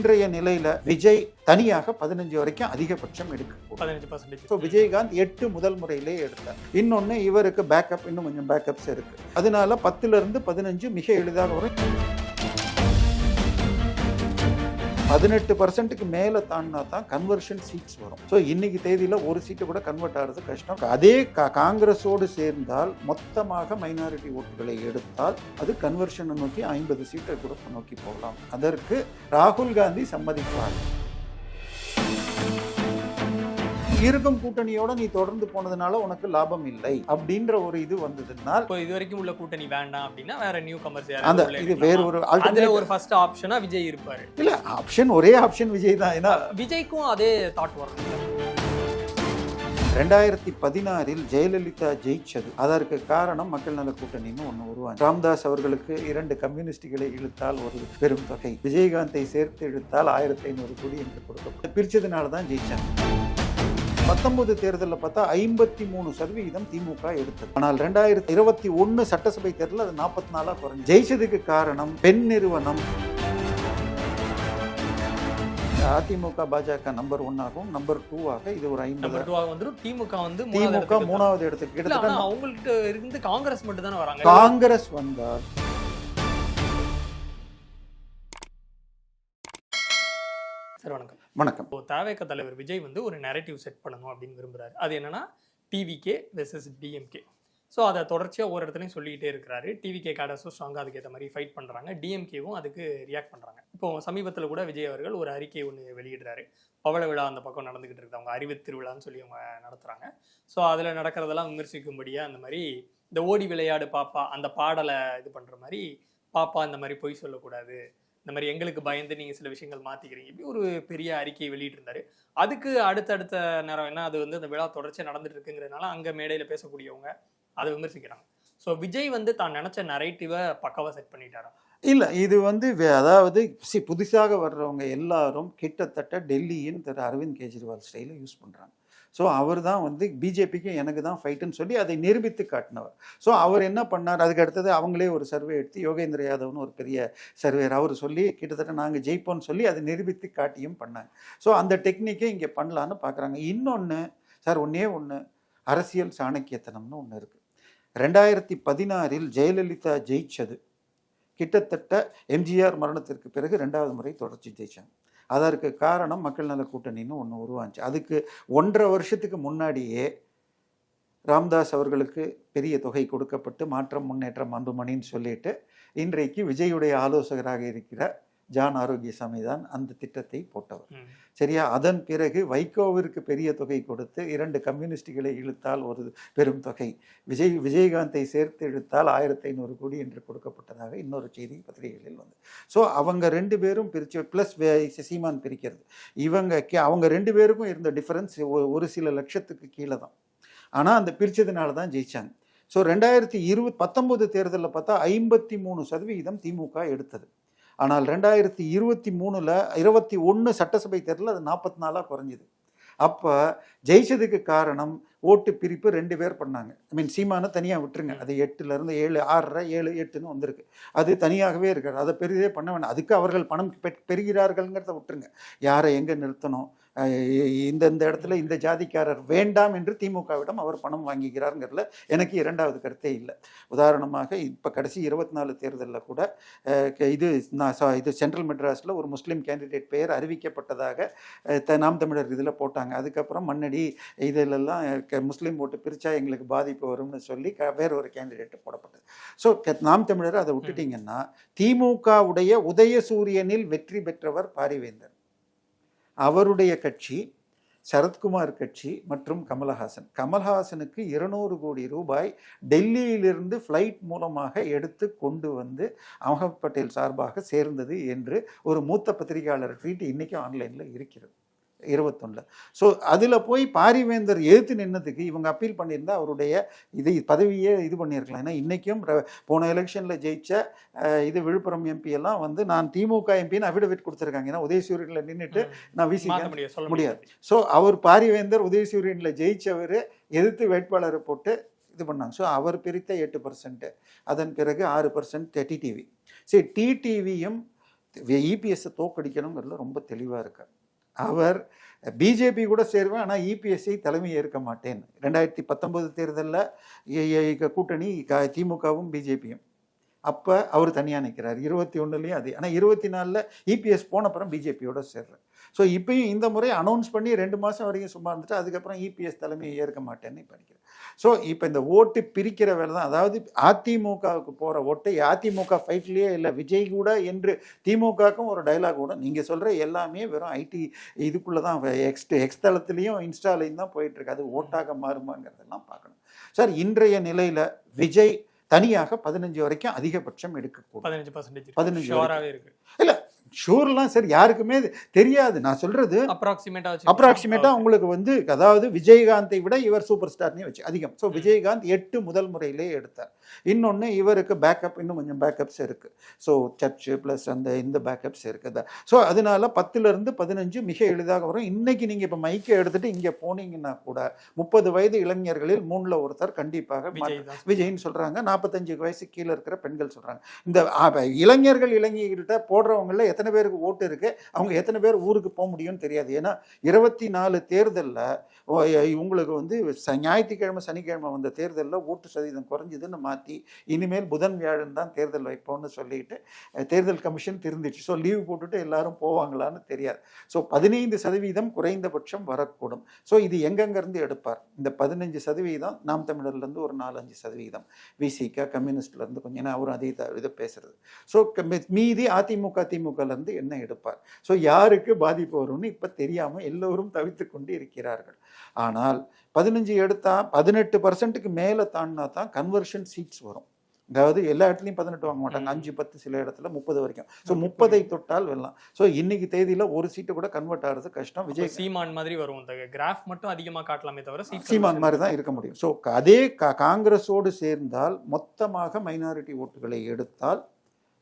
இன்றைய நிலையில விஜய் தனியாக பதினஞ்சு வரைக்கும் அதிகபட்சம் எடுக்க பதினஞ்சு பர்சன்டேஜ் ஸோ விஜயகாந்த் எட்டு முதல் முறையிலே எடுத்தார். இன்னொன்று இவருக்கு பேக்கப் இன்னும் கொஞ்சம் பேக்கப்ஸ் இருக்கு. அதனால பத்துல இருந்து பதினஞ்சு மிக எளிதாக வரும். பதினெட்டு பர்சன்ட்டுக்கு மேலே தாண்டினா தான் கன்வர்ஷன் சீட்ஸ் வரும். ஸோ இன்னைக்கு தேதியில் ஒரு சீட்டு கூட கன்வெர்ட் ஆகிறது கஷ்டம். அதே கா காங்கிரஸோடு சேர்ந்தால் மொத்தமாக மைனாரிட்டி ஓட்டுகளை எடுத்தால் அது கன்வர்ஷனை நோக்கி ஐம்பது சீட்டை கூட நோக்கி போகலாம். அதற்கு ராகுல் காந்தி சம்மதிப்பார். இருக்கும் கூட்டணியோட நீ தொடர்ந்து போனதுனால உனக்கு லாபம் இல்லை அப்படின்ற ஒரு இது வந்ததுனால் இப்போ இது வரைக்கும் உள்ள கூட்டணி வேண்டாம் அப்படின்னா வேற நியூ கமர்ஸ் அந்த இது வேற ஒரு அதுல ஒரு ஃபர்ஸ்ட் ஆப்ஷனா விஜய் இருப்பாரு. இல்ல ஆப்ஷன் ஒரே ஆப்ஷன் விஜய் தான். ஏன்னா விஜய்க்கும் அதே தாட் வரும். ரெண்டாயிரத்தி பதினாறில் ஜெயலலிதா ஜெயிச்சது. அதற்கு காரணம் மக்கள் நல கூட்டணின்னு ஒன்று உருவாங்க ராம்தாஸ் அவர்களுக்கு இரண்டு கம்யூனிஸ்டுகளை இழுத்தால் ஒரு பெரும் தொகை. விஜயகாந்தை சேர்த்து இழுத்தால் ஆயிரத்தி ஐநூறு கோடி என்று கொடுக்கப்படும். பிரிச்சதுனால தான் ஜெயிச்சாங்க. பத்தொன்பது தேர்தலில் பார்த்தா ஐம்பத்தி மூணு சதவிகிதம் திமுக எடுத்தது. ஆனால் ரெண்டாயிரத்தி இருபத்தி ஒன்று சட்டசபை தேர்தலில் அது நாற்பத்தி நாலா குறைஞ்சு. ஜெயிச்சதுக்கு காரணம் பெண் நிறுவனம். அதிமுக பாஜக நம்பர் ஒன்னாகவும் நம்பர் டூவாக இது ஒரு ஐம்பது. வந்துரும். திமுக வந்து திமுக. மூணாவது இடத்துக்கு கிட்டத்தட்ட ஆனா அவங்கள்ட்ட இருந்து காங்கிரஸ் மட்டும் தானே வராங்க. காங்கிரஸ் வந்தால் சார் வணக்கம். வணக்கம். இப்போ தாவேக தலைவர் விஜய் வந்து ஒரு நெரேட்டிவ் செட் பண்ணணும் அப்படின்னு விரும்புறாரு. அது என்னன்னா டிவிகே வெர்சஸ் டிஎம்கே ஸோ அதை தொடர்ச்சியாக ஒரு இடத்துலையும் சொல்லிக்கிட்டே இருக்கிறாரு. டிவிகே காடஸும் ஸ்ட்ராங்காக அதுக்கு ஏற்ற மாதிரி ஃபைட் பண்ணுறாங்க டிஎம்கேவும் அதுக்கு ரியாக்ட் பண்ணுறாங்க இப்போ சமீபத்தில் கூட விஜய் அவர்கள் ஒரு அறிக்கை ஒன்று வெளியிடுறாரு. பவள விழா அந்த பக்கம் நடந்துகிட்டு இருக்குது. அவங்க அறிவு திருவிழான்னு சொல்லி அவங்க நடத்துகிறாங்க ஸோ அதில் நடக்கிறதெல்லாம் விமர்சிக்கும்படியாக அந்த மாதிரி இந்த ஓடி விளையாடு பாப்பா அந்த பாடலை இது பண்ணுற மாதிரி பாப்பா இந்த மாதிரி பொய் சொல்லக்கூடாது. இந்த மாதிரி எங்களுக்கு பயந்து நீங்கள் சில விஷயங்கள் மாற்றிக்கிறீங்க இப்படி ஒரு பெரிய அறிக்கையை வெளியிட்டிருந்தாரு. அதுக்கு அடுத்தடுத்த நேரம் என்ன அது வந்து அந்த விழா தொடர்ச்சியாக நடந்துட்டு இருக்குங்கிறதுனால அங்கே மேடையில் பேசக்கூடியவங்க அதை விமர்சிக்கிறாங்க. ஸோ விஜய் வந்து தான் நினச்ச நரேட்டிவை பக்காவாக செட் பண்ணிட்டாரா? இல்லை இது வந்து வே- அதாவது சி புதுசாக வர்றவங்க எல்லாரும் கிட்டத்தட்ட டெல்லியின் திரு அரவிந்த் கெஜ்ரிவால் ஸ்டைல யூஸ் பண்ணுறாங்க ஸோ அவர் தான் வந்து பிஜேபிக்கு எனக்கு தான் ஃபைட்டுன்னு சொல்லி அதை நிரூபித்து காட்டினவர். ஸோ அவர் என்ன பண்ணார்? அதுக்கு அடுத்தது அவங்களே ஒரு சர்வே எடுத்து யோகேந்திர யாதவ்னு ஒரு பெரிய சர்வேர் அவர் சொல்லி கிட்டத்தட்ட நாங்கள் ஜெயிப்போம்னு சொல்லி அதை நிரூபித்து காட்டியும் பண்ணாங்க ஸோ அந்த டெக்னிக்கை இங்கே பண்ணலான்னு பார்க்குறாங்க. இன்னொன்று சார் ஒன்றே ஒன்று அரசியல் சாணக்கியத்தனம்னு ஒன்று இருக்குது ரெண்டாயிரத்தி பதினாறில் ஜெயலலிதா ஜெயிச்சது. கிட்டத்தட்ட எம்ஜிஆர் மரணத்திற்கு பிறகு ரெண்டாவது முறை தொடர்ச்சி ஜெயிச்சாங்க. அதற்கு காரணம் மக்கள் நல கூட்டணின்னு ஒன்று உருவாச்சு அதுக்கு ஒன்றரை வருஷத்துக்கு முன்னாடியே ராம்தாஸ் அவர்களுக்கு பெரிய தொகை கொடுக்கப்பட்டு மாற்றம் முன்னேற்றம் அன்புமணின்னு சொல்லிட்டு இன்றைக்கு விஜயுடைய ஆலோசகராக இருக்கிற ஜான் ஆரோக்கியசாமி தான் அந்த திட்டத்தை போட்டவர். சரியா? அதன் பிறகு வைகோவிற்கு பெரிய தொகை கொடுத்து இரண்டு கம்யூனிஸ்டுகளை இழுத்தால் ஒரு பெரும் தொகை. விஜய் விஜயகாந்தை சேர்த்து இழுத்தால் ஆயிரத்தி ஐநூறு கோடி என்று கொடுக்கப்பட்டதாக இன்னொரு செய்தி பத்திரிகைகளில் வந்து. ஸோ அவங்க ரெண்டு பேரும் பிரித்து ப்ளஸ் சீமான் பிரிக்கிறது. இவங்க கே- அவங்க ரெண்டு பேருக்கும் இருந்த டிஃபரன்ஸ் ஒரு சில லட்சத்துக்கு கீழே தான். ஆனால் அந்த பிரித்ததுனால தான் ஜெயிச்சாங்க. ஸோ ரெண்டாயிரத்தி இருபது பத்தொன்பது தேர்தலில் பார்த்தா ஐம்பத்தி மூணு சதவிகிதம் திமுக எடுத்தது. ஆனால் ரெண்டாயிரத்தி இருபத்தி மூணில் இருபத்தி ஒன்று சட்டசபை தேர்தலில் அது நாற்பத்தி நாலாக குறைஞ்சிது. அப்போ ஜெயிச்சதுக்கு காரணம் ஓட்டு பிரிப்பு ரெண்டு பேர் பண்ணாங்க. ஐ மீன் சீமானை தனியாக விட்டுருங்க. அது எட்டுலேருந்து ஏழு ஆறரை ஏழு எட்டுன்னு வந்திருக்கு. அது தனியாகவே இருக்காது. அதை பெரிதே பண்ண வேண்டாம் அதுக்கு அவர்கள் பணம் பெ- பெறுகிறார்கள்ங்கிறத விட்டுருங்க. யாரை எங்கே நிறுத்தணும்? அஹ் இந்த இந்த இடத்துல இந்த ஜாதிக்காரர் வேண்டாம் என்று திமுகவிடம் அவர் பணம் வாங்கிக்கிறாருங்கிறதுல எனக்கு இரண்டாவது கருத்தே இல்லை. உதாரணமாக இப்போ கடைசி இருபத்தி நாலு தேர்தலில் கூட இது நான் இது சென்ட்ரல் மெட்ராஸில் ஒரு முஸ்லீம் கேண்டிடேட் பெயர் அறிவிக்கப்பட்டதாக த- நாம் தமிழர் இதில் போட்டாங்க. அதுக்கப்புறம் மண்ணடி இதிலெல்லாம் முஸ்லீம் ஓட்டு பிரித்தா எங்களுக்கு பாதிப்பு வரும்னு சொல்லி வேற ஒரு கேண்டிடேட் போடப்பட்டது. ஸோ நாம் தமிழர் அதை விட்டுட்டீங்கன்னா திமுகவுடைய உதயசூரியனில் வெற்றி பெற்றவர் பாரிவேந்தர். அவருடைய கட்சி சரத்குமார் கட்சி மற்றும் கமலஹாசன். கமல்ஹாசனுக்கு இருநூறு கோடி ரூபாய் டெல்லியிலிருந்து ஃப்ளைட் மூலமாக எடுத்து கொண்டு வந்து அகமது பட்டேல் சார்பாக சேர்ந்தது என்று ஒரு மூத்த பத்திரிகையாளர் ட்வீட் இன்றைக்கும் ஆன்லைனில் இருக்கிறது. இருபத்தொன்னில். ஸோ அதில் போய் பாரிவேந்தர் எதிர்த்து நின்னதுக்கு இவங்க அப்பீல் பண்ணியிருந்தா அவருடைய இது பதவியே இது பண்ணியிருக்கலாம். ஏன்னா இன்றைக்கும் போன எலெக்ஷனில் அஹ், இது விழுப்புரம் எம்பி எல்லாம் வந்து நான் திமுக எம்பின்னு அஃபிடவிட் கொடுத்துருக்காங்க. ஏன்னா உதயசூரியனில் நின்றுட்டு நான் விசி முடியாது சொல்ல முடியாது. முடியாது. ஸோ அவர் பாரிவேந்தர் உதயசூரியனில் ஜெயிச்சவர் எதிர்த்து வேட்பாளரை போட்டு இது பண்ணாங்க. ஸோ அவர் பிரித்த எட்டு பர்சன்ட் அதன் பிறகு ஆறு பர்சன்ட் டிடிவி சரி டிடிவியும் இபிஎஸ்ஸை தோக்கடிக்கணுங்கிறதுல ரொம்ப தெளிவாக இருக்கார். அவர் பிஜேபி கூட சேருவேன் ஆனால் இபிஎஸ்சி தலைமை ஏற்க மாட்டேன். ரெண்டாயிரத்தி பத்தொம்போது தேர்தலில் கூட்டணி க- திமுகவும் பிஜேபியும். அப்போ அவர் தனியாக நிற்கிறார் இருபத்தி ஒன்றுலேயும் அது. ஆனால் இருபத்தி நாலில் இபிஎஸ் போன அப்புறம் பிஜேபியோட சேர்றார் ஸோ இப்பயும் இந்த முறை அனௌன்ஸ் பண்ணி ரெண்டு மாதம் வரைக்கும் சும்மா இருந்துட்டு அதுக்கப்புறம் இபிஎஸ் தலைமையை ஏற்க மாட்டேன்னு படிக்கிறேன் ஸோ இப்போ இந்த ஓட்டு பிரிக்கிற வேலை தான். அதாவது அதிமுகவுக்கு போகிற ஓட்டை அதிமுக ஃபைட்லேயே இல்லை விஜய் கூட என்று திமுகவுக்கும் ஒரு டைலாக் கூட நீங்கள் சொல்கிற எல்லாமே வெறும் ஐடி இதுக்குள்ளே தான் எக்ஸ் எக்ஸ் தளத்துலேயும் இன்ஸ்டாலையும் தான் போயிட்டுருக்கு. அது ஓட்டாக மாறுமாங்கிறதெல்லாம் பார்க்கணும். சார் இன்றைய நிலையில் விஜய் தனியாக பதினஞ்சு வரைக்கும் அதிகபட்சம் எடுக்கக்கூடும் பதினஞ்சு பர்சன்டேஜ் 15 ஷோராகவே இருக்கு. இல்லை ஷூர்லாம் சார் யாருக்குமே தெரியாது. நான் சொல்கிறது அப்ராக்சிமேட்டா வச்சு அப்ராக்சிமேட்டாக உங்களுக்கு வந்து அதாவது விஜயகாந்தை விட இவர் சூப்பர் ஸ்டார்னே வச்சு அதிகம். ஸோ விஜயகாந்த் எட்டு முதல் முறையிலே எடுத்தார். இன்னொன்று இவருக்கு பேக்கப் இன்னும் கொஞ்சம் பேக்கப்ஸ் இருக்குது ஸோ சர்ச்சு ப்ளஸ் அந்த இந்த பேக்கப்ஸ் இருக்குது. ஸோ அதனால பத்துலேருந்து பதினஞ்சு மிக எளிதாக வரும். இன்னைக்கு நீங்கள் இப்போ மைக்கை எடுத்துட்டு இங்கே போனீங்கன்னா கூட முப்பது வயது இளைஞர்களில் மூணில் ஒருத்தர் கண்டிப்பாக விஜய்னு சொல்றாங்க. நாற்பத்தஞ்சு வயசு கீழே இருக்கிற பெண்கள் சொல்றாங்க. இந்த இளைஞர்கள் இளைஞர்கிட்ட போடுறவங்கள எத்தனை பேருக்கு ஓட்டு இருக்கு? அவங்க எத்தனை பேர் ஊருக்கு போக முடியும்னு தெரியாது. ஏன்னா இருபத்தி நாலு தேர்தலில் உங்களுக்கு வந்து ச- ஞாயிற்றுக்கிழமை சனிக்கிழமை வந்த தேர்தலில் ஓட்டு சதவீதம் குறைஞ்சதுன்னு மாற்றி இனிமேல் புதன் வியாழன் தான் தேர்தல் வைப்போம்னு சொல்லிட்டு தேர்தல் கமிஷன் திருந்துச்சு ஸோ லீவ் போட்டுட்டு எல்லாரும் போவாங்களான்னு தெரியாது. ஸோ பதினைந்து சதவீதம் குறைந்தபட்சம் வரக்கூடும். ஸோ இது எங்கெங்கேருந்து எடுப்பார்? இந்த பதினஞ்சு சதவீதம் நாம் தமிழர்லேருந்து ஒரு நாலஞ்சு சதவீதம். விசிகா கம்யூனிஸ்ட்லேருந்து கொஞ்சம் ஏன்னா அவரும் அதே இதை பேசுறது. ஸோ மீதி அதிமுக திமுகலேருந்து என்ன எடுப்பார்? ஸோ யாருக்கு பாதிப்பு வரும்னு இப்போ தெரியாமல் எல்லோரும் தவித்து கொண்டு இருக்கிறார்கள். ஆனால் பதினஞ்சு எடுத்தா பதினெட்டு பர்சன்ட்டுக்கு மேலே தாண்டினா தான் கன்வர்ஷன் சீட்ஸ் வரும். அதாவது எல்லா இடத்துலையும் பதினெட்டு வாங்க மாட்டாங்க. அஞ்சு பத்து சில இடத்துல முப்பது வரைக்கும். ஸோ முப்பதை தொட்டால் வெல்லலாம் ஸோ இன்னைக்கு தேதியில் ஒரு சீட்டு கூட கன்வெர்ட் ஆகிறது கஷ்டம். விஜய் சீமான் மாதிரி வரும். இந்த கிராஃப் மட்டும் அதிகமா காட்டலாமே தவிர சீமான் மாதிரி தான் இருக்க முடியும். ஸோ அதே காங்கிரஸோடு சேர்ந்தால் மொத்தமாக மைனாரிட்டி ஓட்டுகளை எடுத்தால்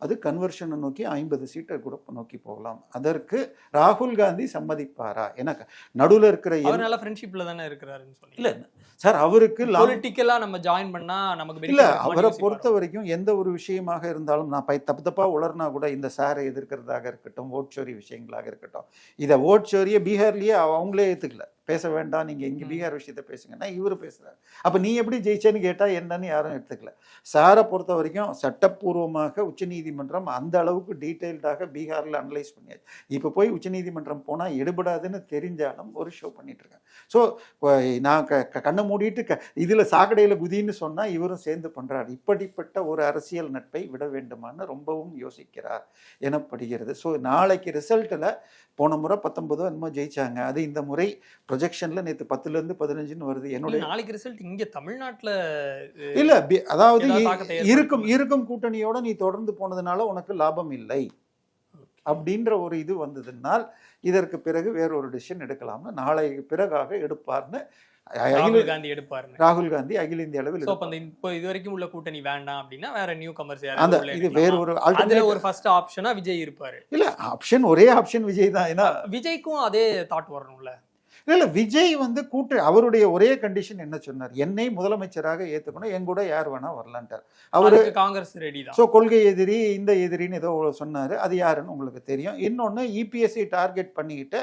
அது கன்வர்ஷனை நோக்கி ஐம்பது சீட்டை கூட நோக்கி போகலாம். அதற்கு ராகுல் காந்தி சம்மதிப்பாரா? எனக்கு நடுவில் இருக்கிற நல்ல ஃப்ரெண்ட்ஷிப்ல தானே இருக்கிறாருன்னு சொன்னீங்க. இல்ல சார் அவருக்கு லா- பொலிட்டிக்கலா நம்ம ஜாயின் பண்ணா நமக்கு இல்ல அவரை? பொறுத்த வரைக்கும் எந்த ஒரு விஷயமாக இருந்தாலும் நான் பை தப்பு தப்பா உளர்னா கூட இந்த சாரை எதிர்க்கிறதாக இருக்கட்டும் ஓட்சோரி விஷயங்களாக இருக்கட்டும் இதை ஓட்சோரியை பீகார்லயே அவ- அவங்களே ஏத்துக்கல. பேச வேண்டாம் நீங்க இங்க ம். பீகார் விஷயத்த பேசுங்கன்னா இவர் பேசுறாரு. அப்ப நீ எப்படி ஜெயிச்சேன்னு கேட்டா என்னன்னு யாரும் எடுத்துக்கல. சாரை பொறுத்த வரைக்கும் சட்டப்பூர்வமாக உச்சநீதிமன்றம் அந்த அளவுக்கு டீட்டெயில்டாக பீகார்ல அனலைஸ் பண்ணியாச்சு. இப்போ போய் உச்சநீதிமன்றம் போனா எடுபடாதுன்னு தெரிஞ்சாலும் ஒரு ஷோ பண்ணிட்டு இருக்காங்க. ஸோ நான் க கண்ணை மூடிட்டு க இதுல சாக்கடையில குதின்னு சொன்னா இவரும் சேர்ந்து பண்றாரு. இப்படிப்பட்ட ஒரு அரசியல் நட்பை விட வேண்டுமான்னு ரொம்பவும் யோசிக்கிறார் எனப்படுகிறது. ஸோ நாளைக்கு ரிசல்ட்டில் போன முறை பத்தொன்பதோ என்னமோ ஜெயிச்சாங்க. அது இந்த முறை ப்ரொஜெக்ஷனில் நேற்று பத்துலேருந்து பதினஞ்சுன்னு வருது. என்னுடைய நாளைக்கு ரிசல்ட் இங்க தமிழ்நாட்டுல இல்ல அதாவது இருக்கும்? இருக்கும் கூட்டணியோட நீ தொடர்ந்து போனதுனால உனக்கு லாபம் இல்லை. அப்படின்ற ஒரு இது வந்ததுனால் இதற்கு பிறகு வேறொரு டிசிஷன் எடுக்கலாம்னு நாளை பிறகாக எடுப்பார்னு ராகுல் காந்தி எடுப்பாருன்னு ராகுல் காந்தி அகில இந்திய அளவில் இப்போ இது வரைக்கும் உள்ள கூட்டணி வேண்டாம் அப்படின்னா வேற நியூ கமர்ஸ் அந்த இது வேற ஒரு அதுல ஒரு ஃபர்ஸ்ட் ஆப்ஷனா விஜய் இருப்பாரு. இல்ல ஆப்ஷன் ஒரே ஆப்ஷன் விஜய் தான். ஏன்னா விஜய்க்கும் அதே தாட் வரணும்ல. இல்ல விஜய் வந்து கூட்டு அவருடைய ஒரே கண்டிஷன் என்ன சொன்னார்? என்னை முதலமைச்சராக ஏத்துக்கணும் என் கூட யார் வேணா வரலான்ட்டார். அவரு காங்கிரஸ் ரெடி ஸோ கொள்கை எதிரி இந்த எதிரின்னு ஏதோ சொன்னார். அது யாருன்னு உங்களுக்கு தெரியும். இன்னொன்று இபிஎஸ்சி டார்கெட் பண்ணிக்கிட்டு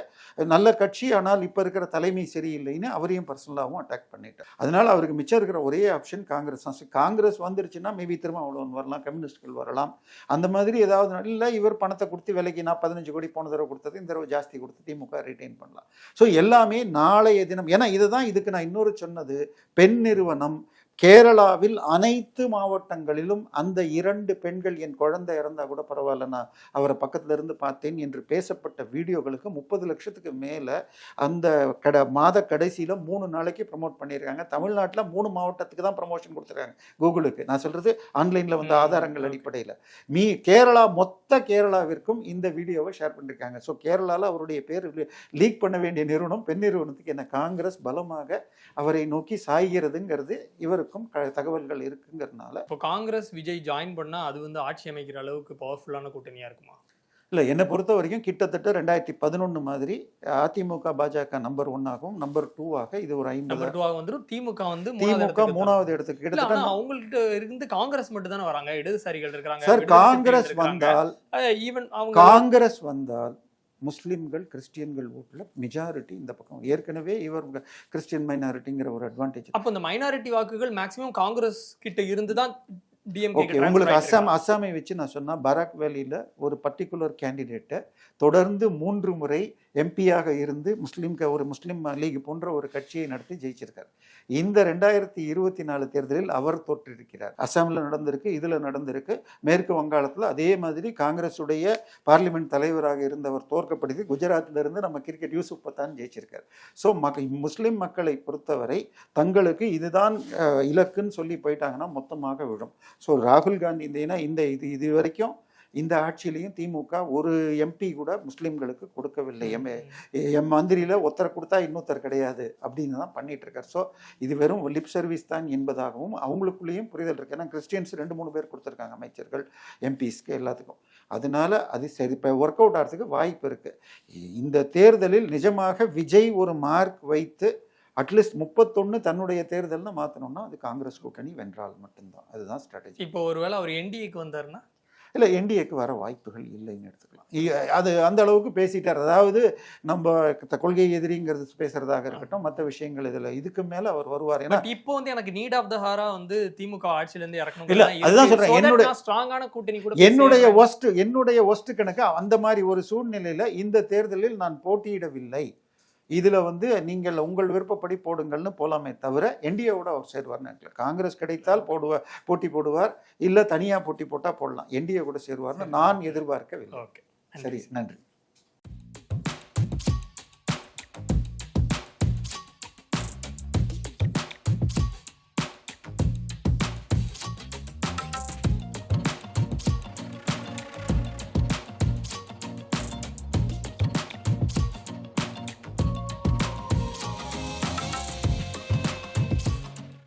நல்ல கட்சி ஆனால் இப்போ இருக்கிற தலைமை சரியில்லைன்னு அவரையும் பர்சனலாகவும் அட்டாக் பண்ணிட்டார். அதனால அவருக்கு மிச்சம் இருக்கிற ஒரே ஆப்ஷன் காங்கிரஸ் தான். காங்கிரஸ் வந்துருச்சுன்னா மேபி திரும்ப அவ்வளோ வரலாம் கம்யூனிஸ்ட்கள் வரலாம். அந்த மாதிரி ஏதாவது இல்லை இவர் பணத்தை கொடுத்து விலைக்கு நான் பதினஞ்சு கோடி போன தடவை கொடுத்தது இந்த தடவை ஜாஸ்தி கொடுத்து திமுக ரிட்டைன் பண்ணலாம். ஸோ எல்லாமே நாளைய தினம். ஏன்னா இதுதான் இதுக்கு நான் இன்னொரு சொன்னது. பெண் நிறுவனம் கேரளாவில் அனைத்து மாவட்டங்களிலும் அந்த இரண்டு பெண்கள் என் குழந்தை இறந்தா கூட பரவாயில்ல நான் அவரை பக்கத்துல இருந்து பார்த்தேன் என்று பேசப்பட்ட வீடியோகளுக்கு முப்பது லட்சத்துக்கு மேலே அந்த கட மாத கடைசியில் மூணு நாளைக்கு ப்ரமோட் பண்ணியிருக்காங்க. தமிழ்நாட்டில் மூணு மாவட்டத்துக்கு தான் ப்ரமோஷன் கொடுத்துருக்காங்க. கூகுளுக்கு நான் சொல்றது ஆன்லைனில் வந்த ஆதாரங்கள். அடிப்படையில். மீ கேரளா மொத்த கேரளாவிற்கும் இந்த வீடியோவை ஷேர் பண்ணியிருக்காங்க ஸோ கேரளாவில் அவருடைய பேர் லீக் பண்ண வேண்டிய நிறுவனம் பெண் நிறுவனத்துக்கு என்ன காங்கிரஸ் பலமாக அவரை நோக்கி சாய்கிறதுங்கிறது இவருக்கும் க- தகவல்கள் இருக்குங்கிறதுனால. இப்போ காங்கிரஸ் விஜய் ஜாயின் பண்ணா அது வந்து ஆட்சி அமைக்கிற அளவுக்கு பவர்ஃபுல்லான கூட்டணியா இருக்குமா? இல்லை என்னை பொறுத்த வரைக்கும் கிட்டத்தட்ட ரெண்டாயிரத்தி பதினொன்று மாதிரி அதிமுக பாஜக நம்பர் ஒன்னாகவும் நம்பர் டூவாக இது ஒரு ஐம்பது டூவாக வந்துரும். திமுக வந்து திமுக மூணாவது இடத்துக்கு கிட்டத்தட்ட அவங்கள்ட்ட இருந்து காங்கிரஸ் மட்டும் தானே வராங்க. இடதுசாரிகள் இருக்காங்க சார் காங்கிரஸ் வந்தால் ஈவன் அவங்க காங்கிரஸ் வந்தால் முஸ்லிம்கள் கிறிஸ்டியன்கள் ஓட்டில் மெஜாரிட்டி இந்த பக்கம். ஏற்கனவே இவர் கிறிஸ்டியன் மைனாரிட்டிங்கிற ஒரு அட்வான்டேஜ் அப்போ இந்த மைனாரிட்டி வாக்குகள் மேக்ஸிமம் காங்கிரஸ் கிட்ட இருந்து தான் டிஎம்கே உங்களுக்கு அஸ்ஸாம் அஸ்ஸாமை வச்சு நான் சொன்னா பராக் வேலியில் ஒரு பர்டிகுலர் கேண்டிடேட்டை தொடர்ந்து மூன்று முறை எம்பியாக இருந்து முஸ்லீம் ஒரு முஸ்லீம் லீக் போன்ற ஒரு கட்சியை நடத்தி ஜெயிச்சிருக்கார். இந்த ரெண்டாயிரத்தி இருபத்தி நாலு தேர்தலில் அவர் தோற்றிருக்கிறார். அஸ்ஸாமில் நடந்திருக்கு இதில் நடந்திருக்கு. மேற்கு வங்காளத்தில் அதே மாதிரி காங்கிரஸுடைய பார்லிமெண்ட் தலைவராக இருந்தவர் தோற்கப்படுத்தி குஜராத்ல இருந்து நம்ம கிரிக்கெட் யூசுப் பத்தான் ஜெயிச்சிருக்கார். ஸோ மக்க முஸ்லீம் மக்களை பொறுத்தவரை தங்களுக்கு இதுதான் இலக்குன்னு சொல்லி போயிட்டாங்கன்னா மொத்தமாக விழும். ஸோ ராகுல் காந்தி இந்த ஏன்னா இந்த இது இது வரைக்கும் இந்த ஆட்சியிலையும் திமுக ஒரு எம்பி கூட முஸ்லீம்களுக்கு கொடுக்கவில்லை. எம் எம் மந்திரியில் ஒருத்தர் கொடுத்தா இன்னொருத்தர் கிடையாது அப்படின்னு தான் பண்ணிட்டு இருக்கார் ஸோ இது வெறும் லிப் சர்வீஸ் தான் என்பதாகவும் அவங்களுக்குள்ளேயும் புரிதல் இருக்கு. ஏன்னா கிறிஸ்டியன்ஸ் ரெண்டு மூணு பேர் கொடுத்துருக்காங்க அமைச்சர்கள் எம்பிஸ்க்கு எல்லாத்துக்கும். அதனால அது சரி இப்போ ஒர்க் அவுட் ஆகிறதுக்கு வாய்ப்பு இருக்குது இந்த தேர்தலில் நிஜமாக விஜய் ஒரு மார்க் வைத்து அட்லீஸ்ட் முப்பத்தொன்று தன்னுடைய தேர்தல்னு மாற்றணும்னா அது காங்கிரஸ் கூட்டணி வென்றால் மட்டும்தான். அதுதான் ஸ்ட்ராட்டஜி இப்போ ஒருவேளை அவர் என்டிஏக்கு வந்தாருன்னா? இல்லை என்டிஏக்கு வர வாய்ப்புகள் இல்லைன்னு எடுத்துக்கலாம். அது அந்த அளவுக்கு பேசிட்டார். அதாவது நம்ம கொள்கை எதிரிங்கிறது பேசுறதாக இருக்கட்டும் மற்ற விஷயங்கள் இதில் இதுக்கு மேலே அவர் வருவார். ஏன்னா இப்போ வந்து எனக்கு நீட் ஆஃப் த ஹாரா வந்து திமுக ஆட்சியில இருந்து இறக்கணும் இல்ல, அதுதான் சொல்றேன். என்னுடைய- ஸ்ட்ராங்கான கூட்டணி கூட என்னுடைய ஒஸ்ட் என்னுடைய ஒஸ்ட் கணக்கு அந்த மாதிரி ஒரு சூழ்நிலையில இந்த தேர்தலில் நான் போட்டியிடவில்லை. இதுல வந்து நீங்கள் உங்கள் விருப்பப்படி போடுங்கள்னு போலாமே தவிர என்டிஏவோட அவர் சேருவார்னு நினைக்கல காங்கிரஸ் கிடைத்தால் போடுவார் போட்டி போடுவார். இல்ல தனியா போட்டி போட்டா போடலாம். என்டிஏ கூட சேருவார்னு நான் எதிர்பார்க்கவில்லை. ஓகே. சரி நன்றி.